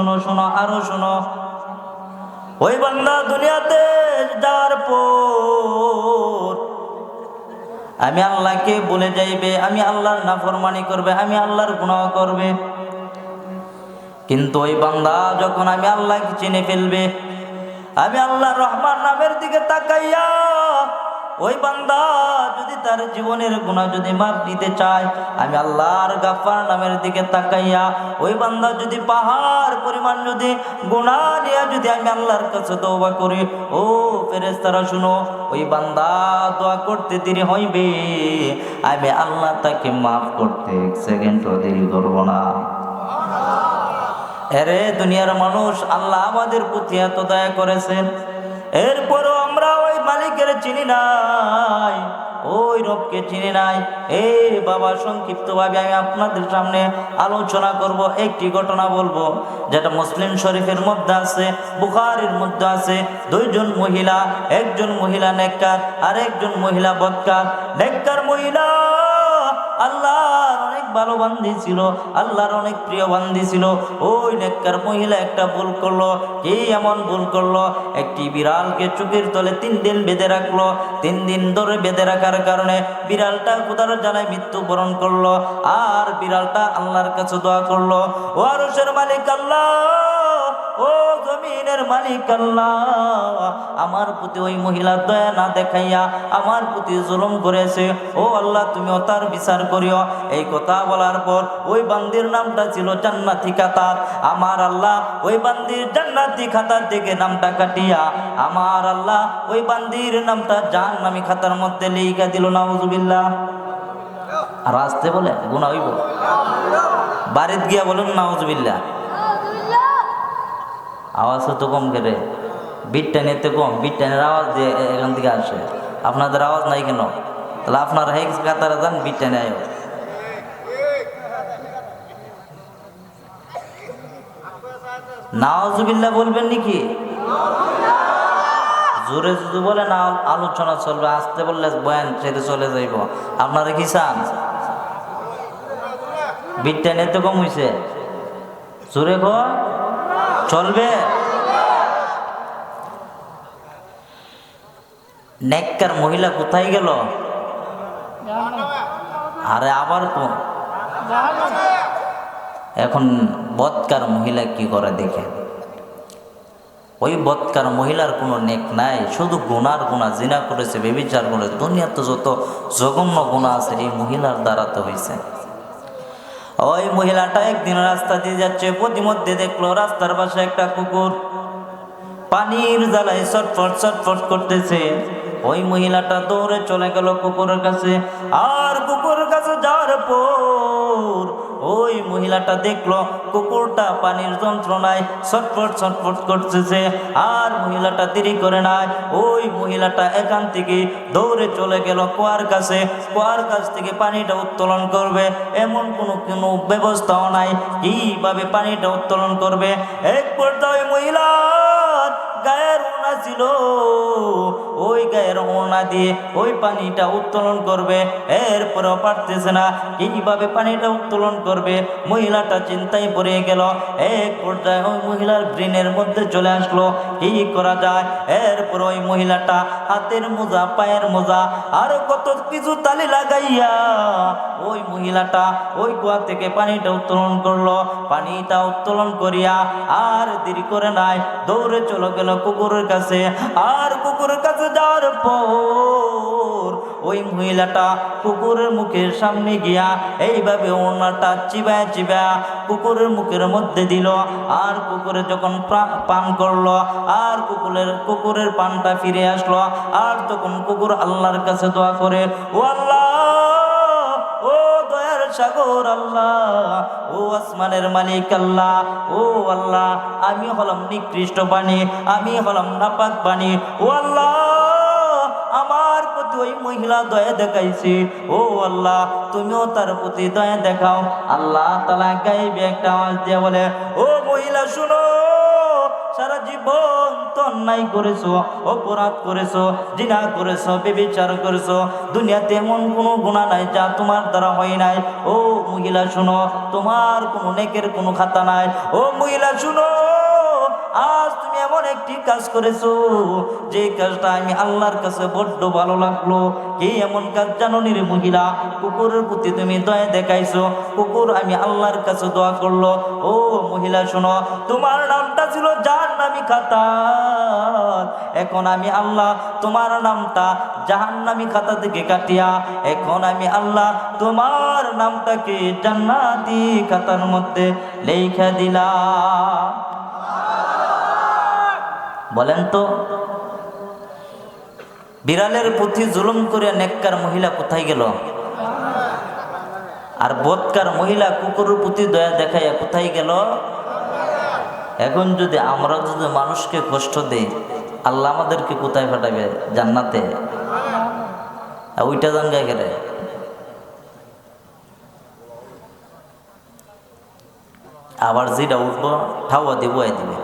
শোনো শোনো, আরও শোনো। ওই বান্দা দুনিয়াতে যাওয়ার পর আমি আল্লাহকে বলে যাইবে, আমি আল্লাহর নাফরমানি করবে, আমি আল্লাহর গুনাহ করবে। কিন্তু ওই বান্দা যখন আমি আল্লাহকে চিনে ফেলবে, আমি আল্লাহ রহমান নামের দিকে তাকাইয়া ওই বান্দা যদি তার জীবনের গুণা যদি মাপ নিতে চায়, আমি আল্লাহর গাফার নামের দিকে তাকাইয়া, ওই বান্দা যদি পাহাড় পরিমাণ যদি গুণা নিয়ে যদি আমি আল্লাহর কাছে দৌবা করি, ও ফেরেস্তারা শুনো, ওই বান্দা দোয়া করতে দেরি হইবে। আমি আল্লাহ তাকে মাফ করতে এক সেকেন্ডও দেরি করব না। এরে দুনিয়ার মানুষ, আল্লাহ আমাদের প্রতি এত দয়া করেছেন। মালিকের চিনি নাই, ওই রবকে চিনি নাই। এই বাবা সংক্ষিপ্তভাবে আমি আপনাদের সামনে আলোচনা করব, একটি ঘটনা বলব, যেটা মুসলিম শরীফের মধ্যে আছে, বুখারের মধ্যে আছে। দুইজন মহিলা, একজন মহিলা নেককার আর একজন মহিলা বৎকার। নেককার মহিলা আল্লাহর অনেক ভালো বান্ধি ছিল, আল্লাহর অনেক প্রিয় বান্ধি ছিল। ওই নেককার মহিলা একটা ভুল করল, কে এমন ভুল করল? একটি বিড়ালকে চোখের তলে তিন দিন বেঁধে রাখল, তিন দিন ধরে বেঁধে রাখার কারণে বিড়ালটা কোদার জ্বালায় মৃত্যুবরণ করল, আর বিড়ালটা আল্লাহর কাছে দোয়া করল। ও আরশের মালিক আল্লাহ! ও জমিনের মালিক আল্লাহ, আমার প্রতি ওই মহিলা দয়া না দেখাইয়া আমার প্রতি জুলুম করেছে। ও আল্লাহ, তুমিও তার বিচার করিও। এই কথা বলার পর ওই বান্দির নামটা ছিল জান্নাতি খাতার আমার আল্লাহ, ওই বান্দির জান্নাতি খাতার থেকে নামটা কাটিয়া, আমার আল্লাহ, ওই বান্দির নামটা জাহান্নামী খাতার মধ্যে লিখা দিল, নাউজুবিল্লাহ। আর আসতে বলে গুণা হইব। বাড়িতে গিয়া বলুন, নাউজুবিল্লাহ। আওয়াজ তো কম করে। বিটটা নিতে কম বিটটানের আওয়াজ দিয়ে এখান থেকে আসে। আপনাদের আওয়াজ নাই কেন? তাহলে আপনার হেক্স কাতারে যান বিটটা নেয় নাওজুবিল্লাহ বলবেন নাকি? জোরে যদি বলে না আলোচনা চলবে, আসতে বললে বয়ান সেটা চলে যাইব। আপনারা কি চান? বিটটা নিতে কম হয়েছে জোরে চলবে? নেককার মহিলা কোথায় গেল? আরে আবার তো। এখন বৎকার মহিলা কি করে দেখে? ওই বৎকার মহিলার কোনো নেক নাই, শুধু গুনার গুণা, জিনা করেছে, বেবিচার করেছে। দুনিয়াতে যত জঘন্য গুণা আছে, এই মহিলার দ্বারা তো হয়েছে ওই মহিলাটা একদিন রাস্তা দিয়ে যাচ্ছে প্রতিমধ্যে দেখল রাস্তার পাশে একটা কুকুর। পানির জ্বালায় ছটফট ছটফট করতেছে। ওই মহিলাটা দৌড়ে চলে গেল কুকুরের কাছে। আর কুকুরের কাছে যাওয়ার পর ওই মহিলাটা দেখল কুকুরটা পানির যন্ত্রণায় ছটফট ছটফট করতেছে। আর মহিলাটা দেরি করে নাই। ওই মহিলাটা এখান থেকে দৌড়ে চলে গেল কুয়ার কাছে। কুয়ার কাছ থেকে পানিটা উত্তোলন করবে। এমন কোনো কোনো ব্যবস্থাও নাই। কীভাবে পানিটা উত্তোলন করবে? এক পর্যায়ে মহিলা গায়ের ওনা ছিল। ওই গায়ের ওনা দিয়ে ওই পানিটা উত্তোলন করবে। পারতেছে না। কীভাবে পানিটা উত্তোলন করবে? মহিলাটা চিন্তায় পড়ে গেল। এক পর্যায়ে ওই মহিলার ব্রেনের মধ্যে চলে আসলো। কি করা যায়? এরপর ওই মহিলাটা হাতের মোজা, পায়ের মোজা, আর কত কিছু তালি লাগাইয়া ওই মহিলাটা ওই কুয়া থেকে পানিটা উত্তোলন করল। পানিটা উত্তোলন করিয়া আর দেরি করে নাই। দৌড়ে চলে গেল কুকুরের কাছে, আর কুকুরের কাছে যাওয়ার পর ওই মহিলাটা কুকুরের মুখের সামনে গিয়া এইভাবে ওনাটা চিবায় চিবায় কুকুরের মুখের মধ্যে দিল, আর কুকুরে যখন পান করল, আর কুকুরের কুকুরের পানটা ফিরে আসলো, আর তখন কুকুর আল্লাহর কাছে দোয়া করে, ও আল্লাহ সাগর আল্লাহ। ও আসমানের মালিক আল্লাহ। ও আল্লাহ, আমি হলাম নিকৃষ্ট বাণী, আমি হলাম নাপাক বাণী। ও আল্লাহ, আমার প্রতি ওই মহিলা দয়া দেখাইছে। ও আল্লাহ, তুমিও তার প্রতি দয়া দেখাও। আল্লাহ তালা গাইবে একটা আওয়াজ দিয়ে বলে, ও মহিলা, শুনো, সারা জীবন অন্যায় করেছ, অপরাধ করেছ জিনা করেছ বেবিচার করেছ, দুনিয়াতে এমন কোনো গুণা নাই যা তোমার দ্বারা হয় নাই। ও মহিলা, শুনো, তোমার কোনো নেকের কোনো খাতা নাই। ও মহিলা, শুনো, আজ তুমি এমন একটি কাজ করেছ, যে কাজটা আমি আল্লাহর কাছে বড্ড ভালো লাগল। কি এমন কাজ জানো মহিলা? কুকুরের প্রতি তুমি দয়া দেখাইছো, কুকুর আমি আল্লাহর কাছে দোয়া করল। ও মহিলা, শোনো, তোমার নামি খাতা এখন আমি আল্লাহ তোমার নামটা খাতা থেকে কাটিয়া, এখন আমি আল্লাহ তোমার নামটাকে জান্নাতি খাতার মধ্যে লেখা দিলাম। বলেন তো, বিড়ালের প্রতি জুলুম করে নেককার মহিলা কোথায় গেল? আর বৎকার মহিলা কুকুরের প্রতি দয়া দেখাইয়া কোথায় গেল? এখন যদি আমরা যদি মানুষকে কষ্ট দেই, আল্লাহ আমাদেরকে কোথায় পাঠাবে? জান্নাতে? ওইটা জানগায় গেলে আবার যেটা উঠবো, ঠাওয়া দিব দিবে।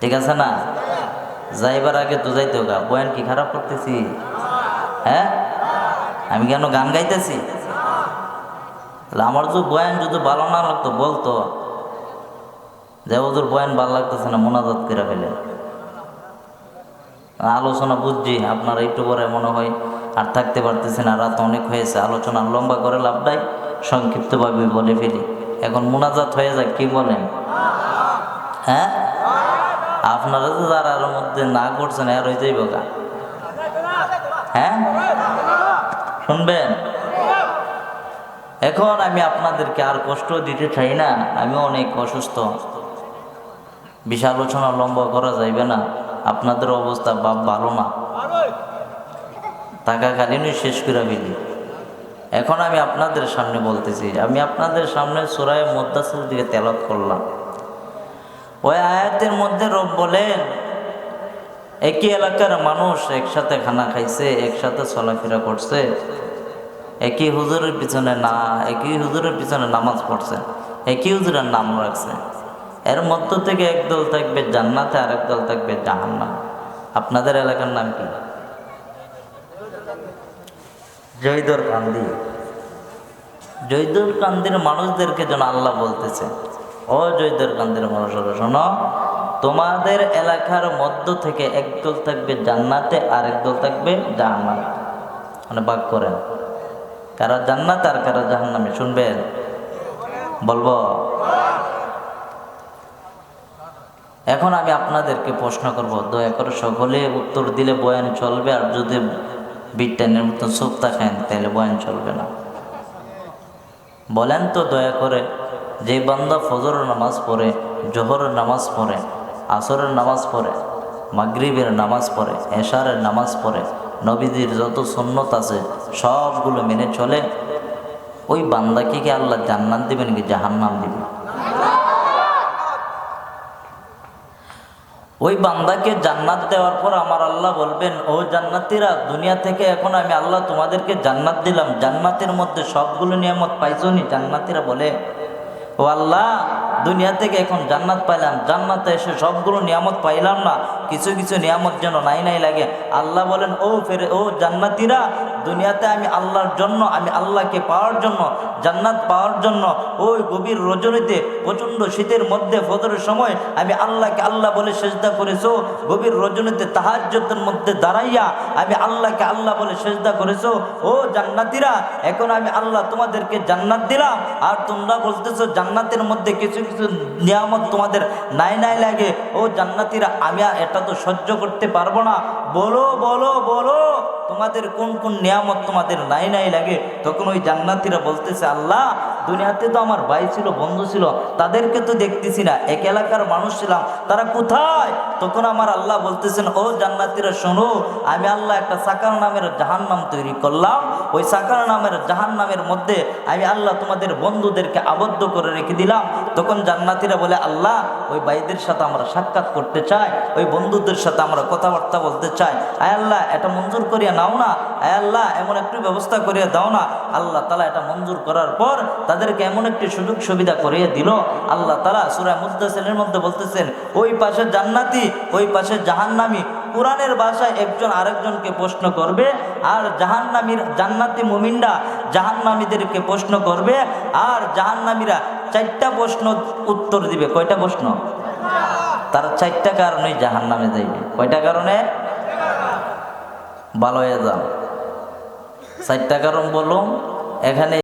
ঠিক আছে না? যাইবার আগে তো যাইতে গা বয়ান কি খারাপ করতেছি? হ্যাঁ? আমি কেন গান গাইতেছি? তাহলে আমার যদি বয়ান যদি ভালো না লাগতো, বলতো। যে ওদের বয়ান ভালো লাগতেছে না, মোনাজাত করে ফেলে। আলোচনা বুঝছি, আপনারা একটু পরে মনে হয় আর থাকতে পারতেছেন আর রাত অনেক হয়েছে, আলোচনা লম্বা করে লাভটাই সংক্ষিপ্তভাবে বলে ফেলি। এখন মোনাজাত হয়ে যায় কি বলেন? হ্যাঁ? আপনারা তো যারা মধ্যে না করছেন আর হয়ে যাইব গা। হ্যাঁ? শুনবেন? এখন আমি আপনাদেরকে আর কষ্ট দিতে চাই না, আমি অনেক অসুস্থ। বিশাল আলোচনা লম্বা করা যাইবে না। আপনাদের অবস্থা বাপ ভালো না। থাকাকালীনই শেষ করে ফেলি। এখন আমি আপনাদের সামনে বলতেছি, আমি আপনাদের সামনে সুরায় মুদাসের দিকে তেলত করলাম। ওই আয়াতের মধ্যে রব বলেন, একই এলাকার মানুষ একসাথে খানা খাইছে, একসাথে চলাফেরা করছে, একই হুজুরের পিছনে না, একই হুজুরের পিছনে নামাজ পড়ছে, একই হুজুরের নাম রাখছে। এর মধ্য থেকে একদল থাকবে জান্নাতে আর একদল থাকবে জাহান্নাম। আপনাদের এলাকার নাম কি? জয়দর কান্দি। জয়দুর কান্দির মানুষদেরকে যেন আল্লাহ বলতেছে, ও জয়দুর কান্দির মানুষরা শোনো, তোমাদের এলাকার মধ্য থেকে একদল থাকবে জান্নাতে আর একদল থাকবে জাহান্নামে। মানে বাক করেন। কারা জান্নাত আর কারা জাহান্নামে, শুনবেন? বলব এখন আমি আপনাদেরকে প্রশ্ন করব, দয়া করে সকলে উত্তর দিলে বয়ান চলবে আর যদি বিজ্ঞানের মতন চোখ থাকেন তাহলে বয়ান চলবে না। বলেন তো দয়া করে, যে বান্দা ফজরের নামাজ পড়ে, জোহরের নামাজ পড়ে, আসরের নামাজ পড়ে, মাগরিবের নামাজ পড়ে, এশারের নামাজ পড়ে, নবীজির যত সুন্নত আছে সবগুলো মেনে চলে, ওই বান্দাকে কি আল্লাহ জান্নাত দিবেন কি জাহান্নাম দিবেন? ওই বান্দাকে জান্নাত দেওয়ার পর আমার আল্লাহ বলবেন, ও জান্নাতিরা, দুনিয়া থেকে এখন আমি আল্লাহ তোমাদেরকে জান্নাত দিলাম। জান্নাতের মধ্যে সবগুলো নিয়ামত পাইছো নি জান্নাতিরা বলে, ও আল্লাহ, দুনিয়া থেকে এখন জান্নাত পাইলাম। জান্নাতে এসে সবগুলো নিয়ামত পাইলাম না। কিছু কিছু নিয়ামত যেন নাই নাই লাগে। আল্লাহ বলেন, ও ফেরে, ও জান্নাতিরা, দুনিয়াতে আমি আল্লাহর জন্য, আমি আল্লাহকে পাওয়ার জন্য, জান্নাত পাওয়ার জন্য, ওই গভীর রজনীতে, প্রচণ্ড শীতের মধ্যে, ফজরের সময় আমি আল্লাহকে আল্লাহ বলে সেজদা করেছ, গভীর রজনীতে তাহাজ্যতের মধ্যে দাঁড়াইয়া আমি আল্লাহকে আল্লাহ বলে সেজদা করেছ, ও জান্নাতিরা, এখন আমি আল্লাহ তোমাদেরকে জান্নাত দিলাম, আর তোমরা বলতেছো জান্নাতের মধ্যে কিছু কিছু নিয়ামত তোমাদের নাই নাই লাগে, ও জান্নাতিরা, আমি এটা তো সহ্য করতে পারব না। বলো বলো বলো, তোমাদের কোন কোন নিয়ামত তোমাদের নাই নাই লাগে, তখন ওই জান্নাতিরা বলতেছে, আল্লাহ দুনিয়াতে তো আমার ভাই ছিল, বন্ধু ছিল, তাদেরকে তো দেখতেছি না। এক এলাকার মানুষ ছিলাম। তারা কোথায়? তখন আমার আল্লাহ বলতেছেন, ও জান্নাতিরা, শোনো, আমি আল্লাহ একটা সাকার নামের জাহান নাম তৈরি করলাম। ওই সাকার নামের জাহান নামের মধ্যে আমি আল্লাহ তোমাদের বন্ধুদেরকে আবদ্ধ করে রেখে দিলাম। তখন জান্নাতিরা বলে, আল্লাহ, ওই ভাইদের সাথে আমরা সাক্ষাৎ করতে চাই, ওই বন্ধুদের সাথে আমরা কথাবার্তা বলতে চাই। আয় আল্লাহ, এটা মঞ্জুর করিয়া নাও না। আয় আল্লাহ, এমন একটু ব্যবস্থা করিয়া দাও না। আল্লাহ তালা এটা মঞ্জুর করার পর তাদেরকে এমন একটি সুযোগ সুবিধা করিয়ে দিল। আল্লাহ তালা সুরা মুদাসিনের মধ্যে বলতেছেন, ওই পাশে জান্নাতি, ওই পাশে জাহান্নামি। কোরআনের ভাষায় একজন আরেকজনকে প্রশ্ন করবে, আর জাহান্নামীর, জান্নাতি মুমিনরা জাহান্নামীদেরকে প্রশ্ন করবে, আর জাহান্নামীরা চারটা প্রশ্ন উত্তর দিবে। কয়টা প্রশ্ন? তার চারটা কারণেই জাহান্নামে যাইবে। কয়টা কারণে? ভালো হয়ে যাও। চারটা কারণ বলুন। এখানে